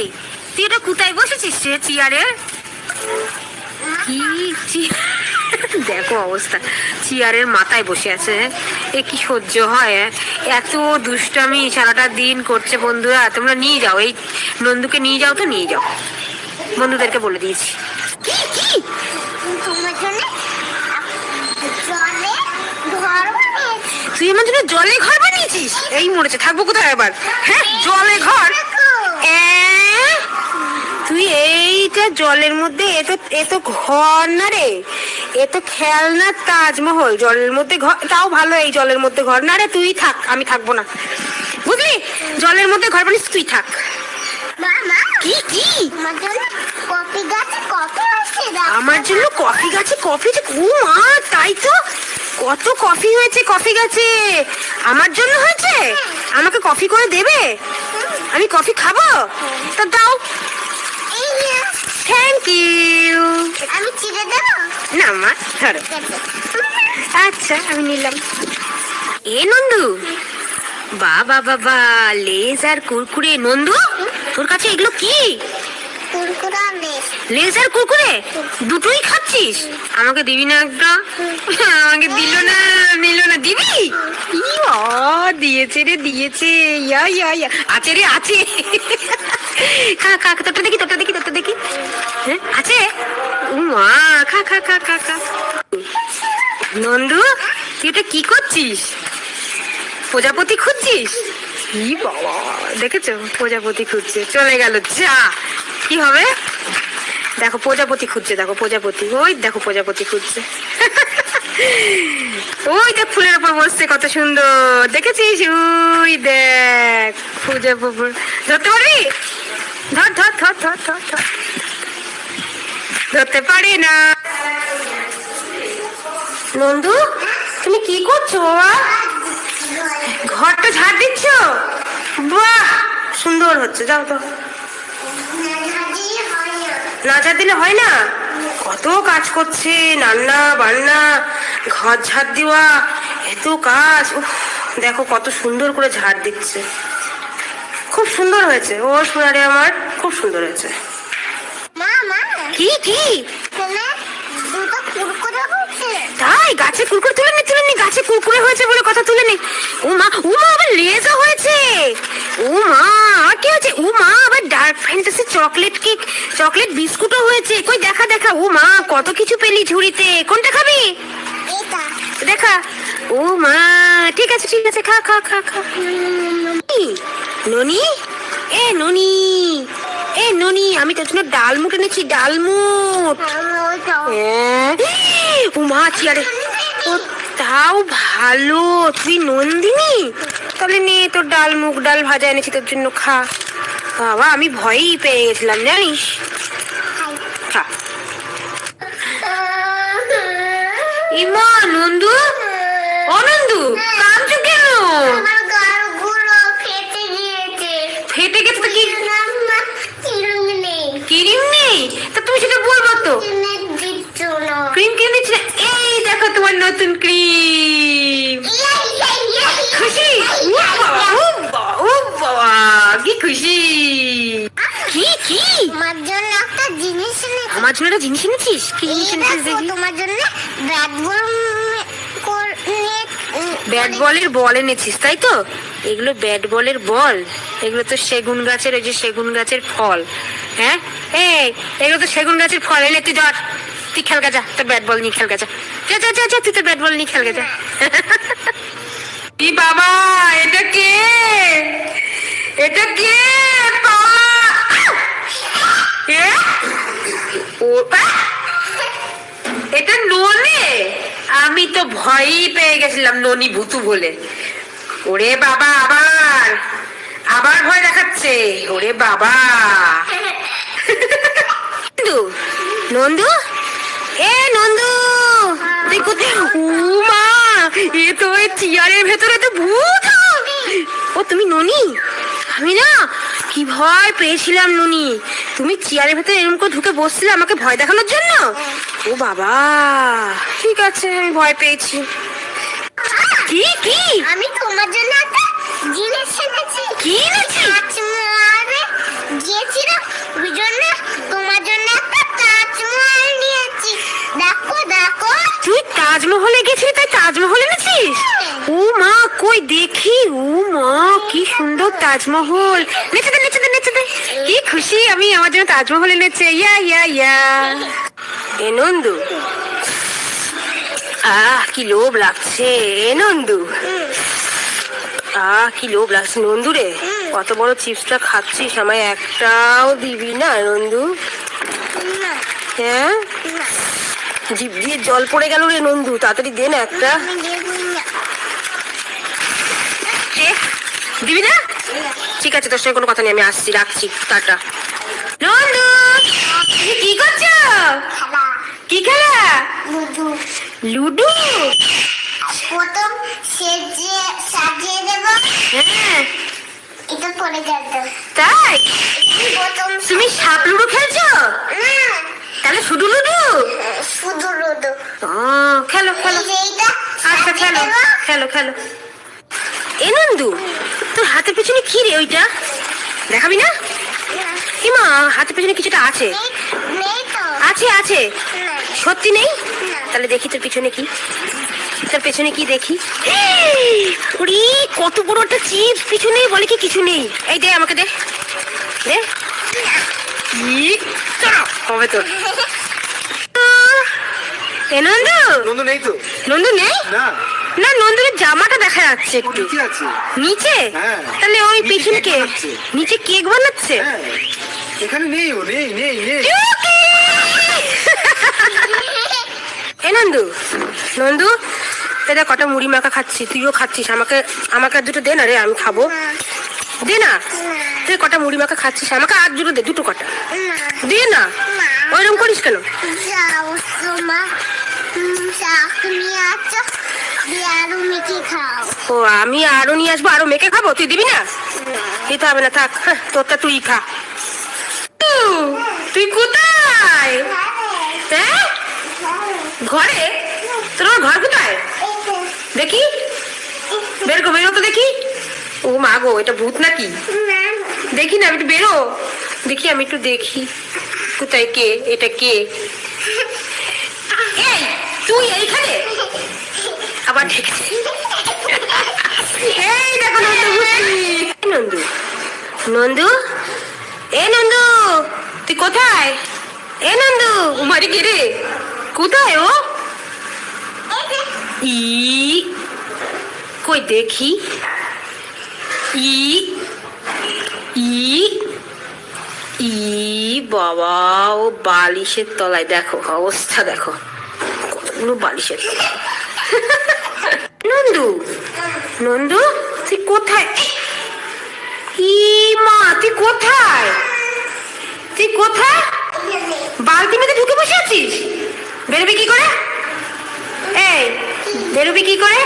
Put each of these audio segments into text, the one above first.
এই তুই এটা কোথায় বসেছিস রে চেয়ারে? কি দেখো অবস্থা চেয়ারের মাথায় বসে আছে। এ কি সহ্য হয় এত দুষ্টামি সারাটা দিন করছে বন্ধুরা তোমরা নিয়ে যাও এই নন্দুকে নিয়ে যাও তো নিয়ে যাও। বন্ধুদেরকে বলে দিয়েছি। কি কি? তোমার জন্য জলে ঘর বানিয়েছি। তুই আমার জন্য জলে ঘর বানিয়েছিস? এই মরেছে থাকব কোথায় আবার? হ্যাঁ জলে ঘর? তুই এইটা জলের মধ্যে এ এত ঘর না রে? এ খেলনা তাজমহল জলের মধ্যে ঘর তাও ভালো এই জলের মধ্যে ঘর। না রে তুই থাক আমি থাকব না। বুঝলি? জলের মধ্যে ঘর বানিস তুই থাক। কি কি? কফি গাছে কফি আসছে আমার জন্য কফি গাছে কফি যে ও মা তাই তো? কত কফি হয়েছে কফি গাছে? আমার জন্য হয়েছে? আমাকে কফি করে দেবে? আমি কফি খাব? তা দাও। থ্যাংক ইউ আমি চিড়ে দেবো? না মা ধরো। আচ্ছা আমি নিলাম। এ নন্দু। বাবা বাবা লেজ আর কুরকুরে। নন্দু তোর কাছে এগুলো কি? কুরকুরা বেশ লেজ। আর কুরকুরে? দুটোই খাচ্ছিস? আমাকে দিবি না একটা আমাকে দিল না নিল না দিবি? দিয়েছে রে দিয়েছে। ইয়া ইয়া ইয়া। আছে রে আছে। খা খা তোরটা দেখি তোরটা দেখি তোরটা দেখি। হ্যাঁ আছে? মা, খা খা খা খা খা। নন্দু, তুই এটা কি করছিস? প্রজাপতি খুঁজছিস? কি বাবা, দেখেছ? প্রজাপতি খুঁজছে। চলে গেল, যা। কি হবে? দেখো, প্রজাপতি খুঁজছে, দেখো, প্রজাপতি। ওই দেখো, প্রজাপতি খুঁজছে। ওই দেখ, ফুলের উপর বসছে, কত সুন্দর। দেখেছিস? ওই দেখ প্রজাপতি ধরতে পারবি? ধর ধর ধর ধর ধর ধর ধরতে পারি না। নন্দু, তুমি কি করছ বাবা? ঘরটা ঝাড় দিচ্ছ? বাহ, সুন্দর হচ্ছে, যাও তো না। ঝাড় দিলে হয় না? কত কাজ করছে, রান্না, বান্না, ঘর ঝাড় দেওয়া, এত কাজ। দেখো কত সুন্দর করে ঝাড় দিচ্ছে। খুব সুন্দর হয়েছে, ও সোনারে আমার। খুব সুন্দর হয়েছে মা মা। কি কি? তাই? গাছে কুরকুরে তুলে নি তুলে নি। গাছে কুরকুরে হয়েছে বলে কথা তুলে নি। ও মা ও মা আবার লেজও হয়েছে। ও মা আর কি হয়েছে? ও মা আবার dark fantasy chocolate cake chocolate বিস্কুটও হয়েছে। কই দেখা দেখা। ও মা কত কিছু পেলি ঝুড়িতে। কোনটা খাবি? দেখা। ও মা ঠিক আছে ঠিক আছে। খা খা খা খা। ননি? এ ননি। আমি তোর জন্য ডালমুট এনেছি ডালমুট ওইটা হ্যাঁ। চেয়ারে। তাও ভালো। তুই নন্দিনী? তাহলে নে তোর ডাল মুখ, ডাল ভাজা এনেছি তোর জন্য, খা। বাবা, আমি ভয়ই পেয়ে গেছিলাম, জানিস? ইমা, নন্দু? ও নন্দু কাঁদছো কেন আমার গালগুলো ফেটে গিয়েছে ফেটে গেছে তো কি আমার চিরুং নেই ক্রিম নেই তা তুমি সেটা বলব তো কিনে দিচ্ছ না ক্রিম কিনে দিচ্ছি না এই দেখো তোমার নতুন ক্রিম খুশি? কি খুশি। কি কি? আমার জন্য একটা জিনিস আমার জন্য একটা জিনিস এনেছিস? কি জিনিস এনেছিস দেখি তোমার জন্য ব্যাট বল ব্যাট বলের বল এনেছিস তাই তো? এগুলো ব্যাট বলের বল। এগুলো তো সেগুন গাছের ওই যে সেগুন গাছের ফল। হ্যাঁ? এই এগুলো তো সেগুন গাছের ফল। এনে তুই ধর। তুই খেল যা তোর ব্যাট বল নিয়ে খেল যা যা যা যা যা তুই তোর ব্যাট বল নিয়ে খেল যা কি বাবা এটা কে? এটা কে! এটা ননে? আমি তো ভয়ই পেয়ে গেছিলাম ননি ভুতু বলে। ওরে বাবা আবার! আবার ভয় দেখাচ্ছে। ওরে বাবা! নন্দু নন্দু? এ নন্দু! তুই কোথায়? মা! এ তো ওই চেয়ারের ভেতরে তো ভূত ও তুমি ননি? আমি না কি ভয় পেয়েছিলাম ননি। তুমি চেয়ারের ভেতরে এরকম করে ঢুকে বসছিলে আমাকে ভয় দেখানোর জন্য? ও বাবা! ঠিক আছে আমি ভয় পেয়েছি। কি কি? আমি তোমার জন্য একটা জিনিস এনেছি। কি এনেছিস? তাজমহলে গেছিলি, তাই তাজমহল এনেছিস? ও মা কই দেখি ও মা কি সুন্দর তাজমহল। নেচে দে নেচে দে নেচে দে। কি খুশি আমি, আমার জন্য তাজমহল এনেছে। ইয়া ইয়া ইয়া। এ নন্দু। আহ, কি লোভ লাগছে। এ নন্দু। আহ, কি লোভ লাগছে। নন্দু রে, কত বড় চিপসটা খাচ্ছিস? আমায় একটাও দিবি না, নন্দু? হ্যাঁ? জিভ দিয়ে জল পড়ে গেল রে নন্দু তাড়াতাড়ি দে না একটা। দেবো না? ঠিক আছে তোর সঙ্গে কোনো কথা নেই আমি আসছি রাখছি টাটা। নন্দু তুমি কি করছ? কি খেলা? লুডু। প্রথম সেজে সাজিয়ে দেবো। হ্যাঁ। এটা পরে যাবে তাই? প্রথম তুমি সাপ লুডো খেলছো? না তাহলে শুধু লুডো? শুধু লুডু। ও, খেলো খেলো। আচ্ছা খেলো খেলো খেলো। এ নন্দু তোর হাতের পেছনে কি রে ওইটা? দেখাবি না? হিমা হাতের পেছনে কিছুটা আছে। আছে আছে। সত্যি নেই? তাহলে দেখি তোর পিছনে কি। তোর পেছনে কি দেখি? ওরে কত বড় একটা চিপস পিছনে বলে কি কিছু নেই? এই দে আমাকে দে। দে। হবে তোর। এ নন্দু? নন্দু নেই তো। নন্দু নেই? না। না নন্দুরের জামাটা দেখা যাচ্ছে একটু। নিচে হ্যাঁ। তাহলে ওই কেক কে। নিচে কেক বানাচ্ছে? হ্যাঁ। এখানে নেই ও নেই নেই নেই। এ নন্দু নন্দু এটা কটা মুড়ি মাখা খাচ্ছি তুইও খাচ্ছিস আমাকে আমাকে দুটো দে না রে আমি খাব। দে না। তুই কটা মুড়ি মাখা খাচ্ছিস আমাকে আর দুটো দে দুটো কটা। দে না। ওইরকম করিস কেন? ও আমি আরও নিয়ে আসব আরও মেখে খাব? তুই দিবি না? দিতে হবে না থাক হ্যাঁ, তোরটা তুই খা। তুই কোথায়? হ্যাঁ? ঘরে? তোর ঘর কোথায়? দেখি। বের কো বেরো তো দেখি। ও মা গো এটা ভূত নাকি? দেখি না আমি একটু বেরো। দেখি আমি একটু দেখি। কোথায় কে? এটা কে? এই, তুই এইখানে? আবার এই দেখো নন্দু নন্দু। নন্দু? এ নন্দু, তুই কোথায়? এ নন্দু উমারি কে রে? কোথায় ও? ই, কই দেখি। ই ই ই। বাবা, ও বালিশের তলায়, দেখো, অবস্থা দেখো। কতগুলো বালিশের নন্দু নন্দু, তুই কোথায়? মা, তুই কোথায়? তুই কোথায়? বালতি মেতে ঢুকে বসে আছিস? বেরোবি কি করে? এই, বেরোবি কি করে?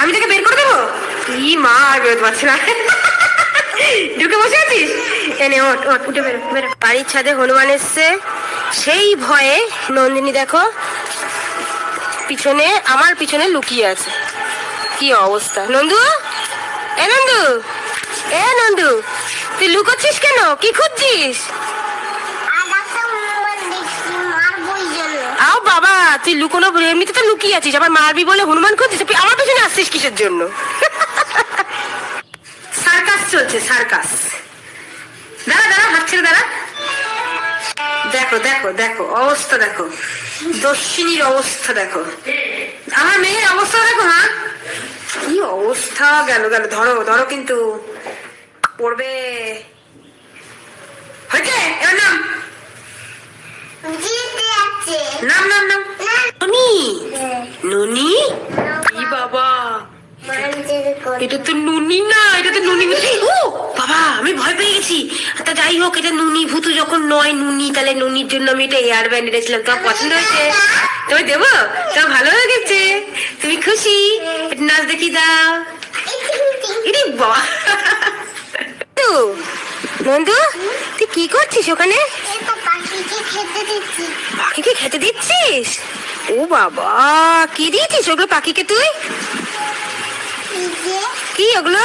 আমি তোকে বের করে দেবো? ই মা, আর বেরোতে পারছি না। ঢুকে বসে আছিস? এনে ওঠ ওঠ উঠে বেরো বেরো। বাড়ির ছাদে হনুমান এসছে। সেই ভয়ে নন্দিনী দেখো পিছনে আমার পিছনে লুকিয়ে আছে। কি অবস্থা? নন্দু? এ নন্দু? এ নন্দু তুই লুকোচ্ছিস কেন? কি খুঁজছিস? আও বাবা তুই লুকোনো এমনিতে তো লুকিয়ে আছিস আবার মারবি বলে হনুমান খুঁজছিস? তুই আমার পিছনে আসছিস কিসের জন্য? সার্কাস চলছে সার্কাস। দাঁড়া দাঁড়া হাত ছেড়ে দাঁড়া। দেখো দেখো দেখো অবস্থা দেখো। দর্শিনীর অবস্থা দেখো। আমার মেয়ের অবস্থা দেখো হ্যাঁ কি অবস্থা গেল গেল। ধরো ধরো কিন্তু। পড়বে। হয়েছে? এবার নাম। নাম নাম নাম। ননি। ননি? ই বাবা? এটা তো নুনি না এটা তো নুনি ও বাবা আমি ভয় পেয়ে গেছি তা যাই হোক এটা নুনি ভূতু যখন নয় নুনি তাহলে নুনির জন্য আমি এটা এয়ার ব্যান্ড এনেছিলাম তোমার পছন্দ হয়েছে? তুমি দেবো? তোমার ভালো হয়ে গেছে তুমি খুশি? নাচ দেখি দাও। ইরে বাবা। তো, নন্দু তুই কি করছিস ওখানে? পাখিকে খেতে দিচ্ছি পাখিকে খেতে দিচ্ছিস? ও বাবা কি দিয়েছিস ওগুলো পাখিকে তুই? কি ওগুলো?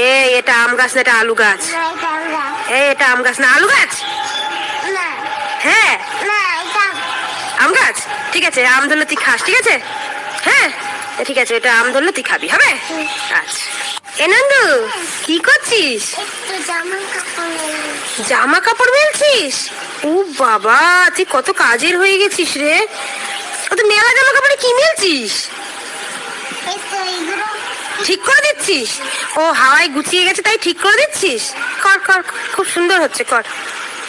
এ এটা আম গাছ না এটা আলু গাছ? এ এটা আম গাছ না আলু গাছ? হ্যাঁ? আম। গাছ? ঠিক আছে আম ধরলে তুই খাস ঠিক আছে? হ্যাঁ? এ, ঠিক আছে এটা আম ধরলে তুই খাবি হবে? আচ্ছা। এ নন্দু কি করছিস? জামা কাপড় মেলছিস ও বাবা তুই কত কাজের হয়ে গেছিস রে? ও তো মেলা জামা কাপড়ে কি মেলছিস? ঠিক করে দিচ্ছিস? ও হাওয়ায় গুছিয়ে গেছে তাই ঠিক করে দিচ্ছিস? কর কর কর, খুব সুন্দর হচ্ছে কর।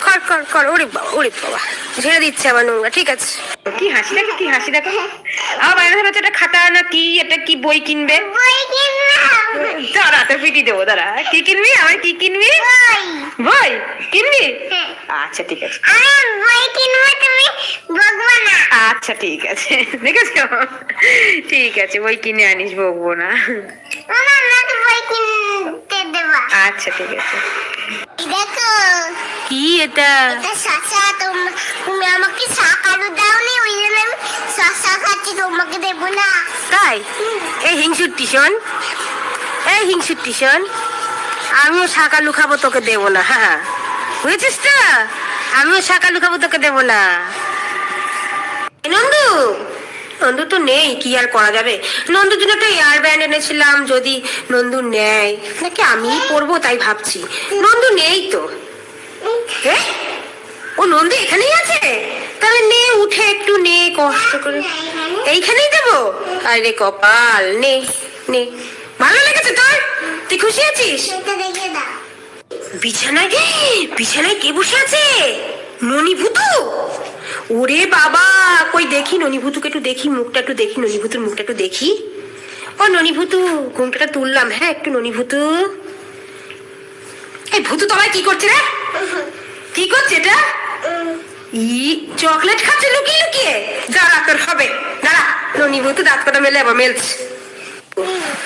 কর কর কর ওরে বাবা ওরে বাবা। ঝেড়ে দিচ্ছে আবার নোংরা ঠিক আছে। কি হাসি দেখো কি হাসি দেখো। আমার এটা খাতা না কি এটা কি বই কিনবে? বই কিনলাম দাঁড়া তো পিটি দেবো দাঁড়া। কি কিনবি? আমার কি কিনবি? বই। কিনবি? হ্যাঁ। আচ্ছা ঠিক আছে। আমি বই কিনবো তুমি? বকবো না। আচ্ছা ঠিক আছে। দেখেছ? ঠিক আছে বই কিনে আনিস বকবো না। বই কিনতে দেবা। আচ্ছা ঠিক আছে। দেখো। কি এটা? এটা শশা তোম- তুমি আমাকে শাক আলু দাওনি ওই জন্য আমি শশা খাচ্ছি তোমাকে দেবো না। তাই? এই হিংসুর শোন এই হিংসুর শোন আমিও শাকালু খাব তোকে দেবো না হ্যাঁ বুঝেছিস তো? আমিও শাকালু খাব তোকে দেবো না। নন্দু নন্দু তো নেই, কি আর করা যাবে? নন্দুর জন্য একটা এয়ার ব্যান্ড এনেছিলাম, যদি নন্দু নেয়। নাকি আমি পরবো তাই ভাবছি। নন্দু নেই তো? ও নন্দু এখানেই আছে? তাহলে নে, উঠে একটু নে, কষ্ট করে। এইখানেই দেবো? আরে কপাল, নে নে। ভালো লেগেছে তোর? তুই খুশি আছিস? বিছানায় বিছানায় কে বসে আছে? ননিভূতু ওরে বাবা কই দেখি ননিভূতুকে একটু দেখি মুখটা একটু দেখি ননিভূতুর মুখটা একটু দেখি। ও ননিভূতু ঘুমটা তুললাম। হ্যাঁ একটু ননিভূতু এই ভূতু তোমায় কি করছে রে? কি করছে এটা? ই চকলেট খাচ্ছে লুকিয়ে লুকিয়ে। দাঁড়া তোর হবে। দাঁড়া ননিভূতু দাঁত কটা মেলে আবার মেলছে।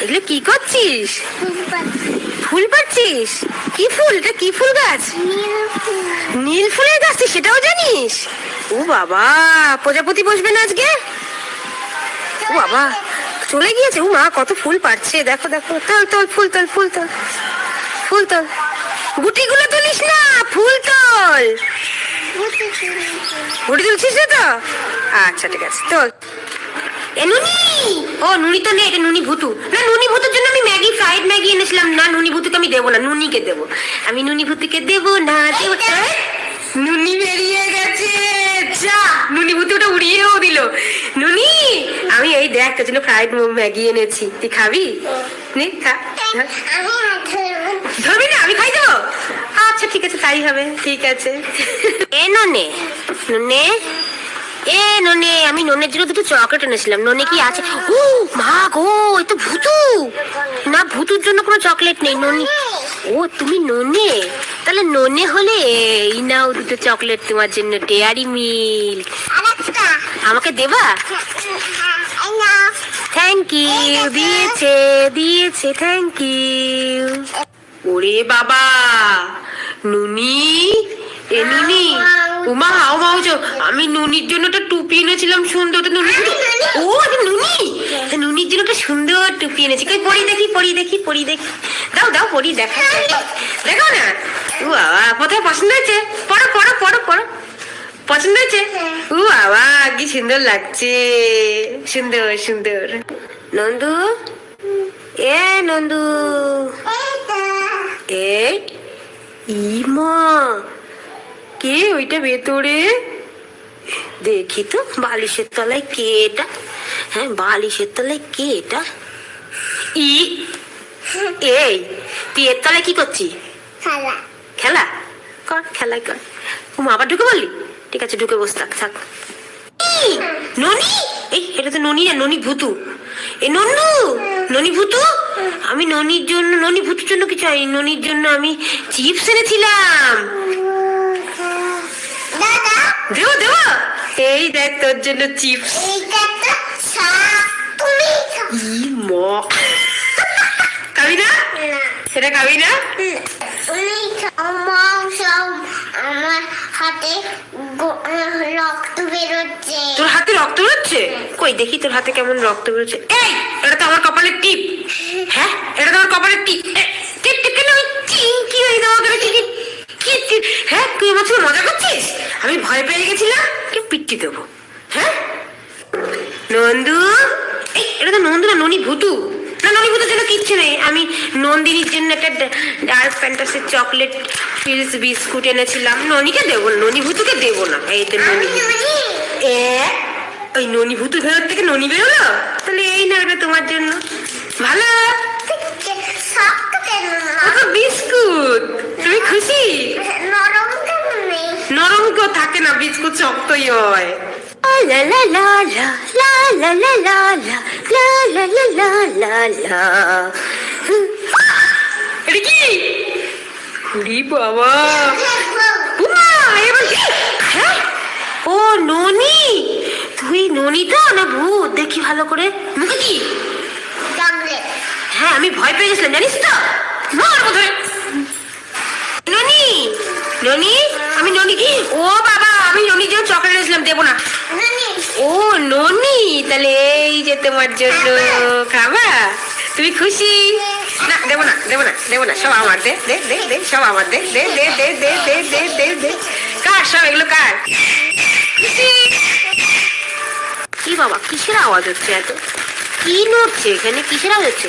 এগুলো কি করছিস? ফুল পাচ্ছিস কি ফুল? এটা কি ফুল গাছ? নীল ফুল। নীল ফুলের গাছ সেটাও জানিস? ও বাবা প্রজাপতি বসবে না আজকে? ও বাবা চলে গিয়েছে। ও মা কত ফুল পাচ্ছে দেখো দেখো। তল তল ফুল তল ফুল তল। ফুল তোল। গুটিগুলো তুলিস না ফুল তল। গুটি তুলছিস না তো? আচ্ছা ঠিক আছে। তোল। এ নুনি! ও নুনি তো নেই এটা নুনি ভুতু। না নুনি ভুতুর জন্য আমি ম্যাগি ফ্রাইড ম্যাগি এনেছিলাম। না নুনি ভুতুকে আমি দেবো না নুনিকে দেবো। আমি নুনি ভুতুকে দেবো না দেবো নুনি বেরিয়ে গেছে। যা! নুনি ভুতুটা উড়িয়েও দিল। নুনি আমি এই দেখ তোর জন্য ফ্রাইড ম্যাগি এনেছি। তুই খাবি? নে খা। ধরবি না আমি খাই দেবো আচ্ছা ঠিক আছে তাই হবে ঠিক আছে। এ ননে। ননে এ, ননে, আমি ননের জন্য দুটো চকলেট এনেছিলাম। ননে কি আছে? ও, মা গো, এ তো ভুতু। না, ভুতুর জন্য কোনো চকলেট নেই, ননি। ও, তুমি ননে? তাহলে ননে হলে এই নাও দুটো চকলেট তোমার জন্য, ডেয়ারি মিল্ক। আমাকে দেবা? থ্যাংক ইউ দিয়েছে দিয়েছে থ্যাংক ইউ ওরে বাবা, নুনি, এ, নুনি। উমা হাও মাউছো আমি নুনির জন্য একটা টুপি এনেছিলাম সুন্দর তো নুনি। ও এটা নুনি? নুনির জন্য একটা সুন্দর টুপি এনেছি। কই পরি দেখি পরি দেখি পরি দেখি। দাও দাও পরি দেখা। দেখো না। ও বাবা কোথায়? পছন্দ হয়েছে? পড়ো পড়ো পড়ো পড়ো। পছন্দ হয়েছে? ও বাবা কি সুন্দর লাগছে। সুন্দর সুন্দর। নন্দু? এ নন্দু। এ ইমা। কে? ওইটা ভেতরে। দেখি তো বালিশের তলায় কে এটা? হ্যাঁ বালিশের তলায় কে এটা? ই এই তুই এর তলায় কি করছিস? খালা। খেলা? কর খেলাই কর। ও মা আবার ঢুকে বললি ঠিক আছে ঢুকে বস থাক থাক। ননি? এই এটা তো ননি না ননি ভুতু। এ নন্নু ননি ভুতু? আমি ননির জন্য ননি ভুতুর জন্য কিছু আনি ননির জন্য আমি চিপস এনেছিলাম। দেবো দেবো? এই দেখ তোর জন্য চিপস খাবি না? সেটা খাবি না? আমার হাতে রক্ত বেরোচ্ছে। তোর হাতে রক্ত বেরোচ্ছে? কই দেখি তোর হাতে কেমন রক্ত বেরোচ্ছে। এই এটা তো আমার কপালের টিপ। হ্যাঁ এটা তো আমার কপালের টিপ। টিপ টিপ কেন চিংকি হয়ে দেওয়া করে কি কি কি হ্যাঁ তুই আমার সঙ্গে মজা করছিস? আমি ভয় পেয়ে গেছিলাম কি পিট্টি দেবো। হ্যাঁ? নন্দু? এই এটা তো নন্দু না ননি ভুতু না ননি ভুতুর জন্য কিচ্ছু নেই। আমি নন্দিনীর জন্য একটা dark fantasy chocolate fills biscuit এনেছিলাম। ননিকে দেবো না ননি ভুতুকে দেবো না। এই তো ননি ভুতু। এ ওই ননি ভুতুর ভেতর থেকে ননি বেরোলো? তাহলে এই না এটা তোমার জন্য। ভালো। কেন ও তো বিস্কুট বিস্কুট শক্তই হয়? বাবা ও ননি! তুই ননিটা না ভূত? দেখি ভালো করে। মুখে হ্যাঁ আমি ভয় পেয়ে গেছিলাম জানিস তো? ননি? ননি? আমি ননি। কি ও বাবা চকলেট দেবো না ও ননি তাহলে এই যে তোমার জন্য খাবা তুমি খুশি না দেবো না দেবো না দেবো না সব আমার দে দে দে দে সব আমার দে দে দে দে দে দে দে দে দে কার সব এগুলো কার খুশি কি বাবা কিসের আওয়াজ হচ্ছে এত কি নড়ছে এখানে কিসের আওয়াজ হচ্ছে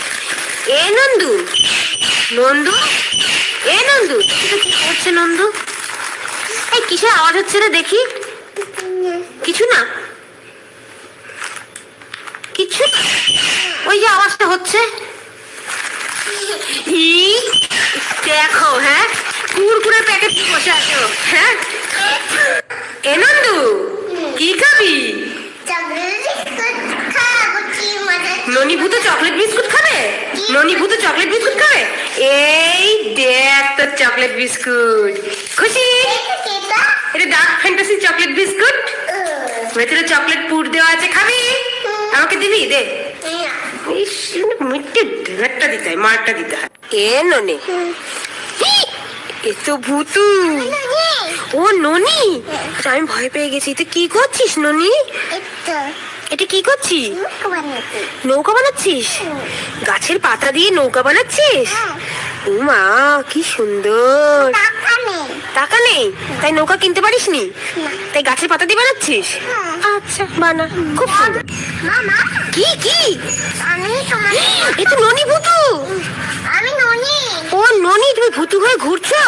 এ নন্দু নন্দু এ নন্দু কি করছে নন্দু এই কিসের আওয়াজ হচ্ছে রে দেখি কিছু না। কিছু ওই যে আওয়াজটা হচ্ছে। দেখো হ্যাঁ? কুরকুরের প্যাকেট বসে আছো হ্যাঁ? কি খাবি? ননিভূত চকলেট বিস্কুট খাবে? ননিভূত চকলেট বিস্কুট খাবে? এই দেখ তোর চকলেট বিস্কুট। খুশি? এটা ডার্ক ফ্যান্টাসি চকলেট বিস্কুট ভেতরে চকলেট পুর দেওয়া আছে। খাবি? আমাকে দিবি? দে। মিট্টে ঢেঁড়টা দিতে হয় মারটা দিতে হয়। এ ননে। এ তো ভূতু। ও ননি। আচ্ছা, আমি ভয় পেয়ে গেছি। তুই কি করছিস ননি? এটা। এটা কি করছিস? নৌকা বানাচ্ছিস? গাছের পাতা দিয়ে নৌকা বানাচ্ছিস? উমা, কি সুন্দর। টাকা নেই। তাই নৌকা কিনতে পারিস নি তাই গাছের পাতা দিয়ে বানাচ্ছিস? আচ্ছা বানা। খুব সুন্দর। কি কি? এ তো ননি ভুতু। আমি ননি ও ননি, তুমি ভুতু হয়ে ঘুরছো?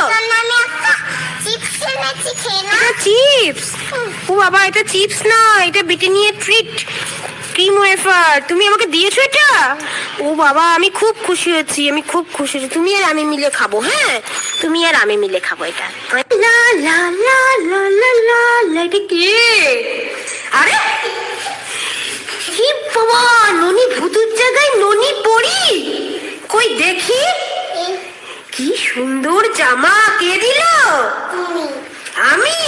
চিপস। ও বাবা, এটা চিপস না, এটা ব্রিটানিয়া ট্রিট। Cream wafer. তুমি আমাকে দিয়েছ ও বাবা, আমি খুব খুশি হয়েছি, আমি খুব খুশি হয়েছি। তুমি আর আমি মিলে খাব হ্যাঁ? তুমি আর আমি মিলে খাব এটা। আরে! কি বাবা, ননি ভূতুর জায়গায় ননি পড়ি? কই দেখি। কি সুন্দর জামা কে দিল? আমি?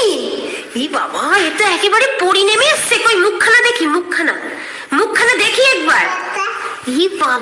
ই বাবা এটা একেবারে পরি নেমে এসছে। কই মুখখানা দেখি, মুখখানা। মুখখানা দেখি একবার। Гіпа.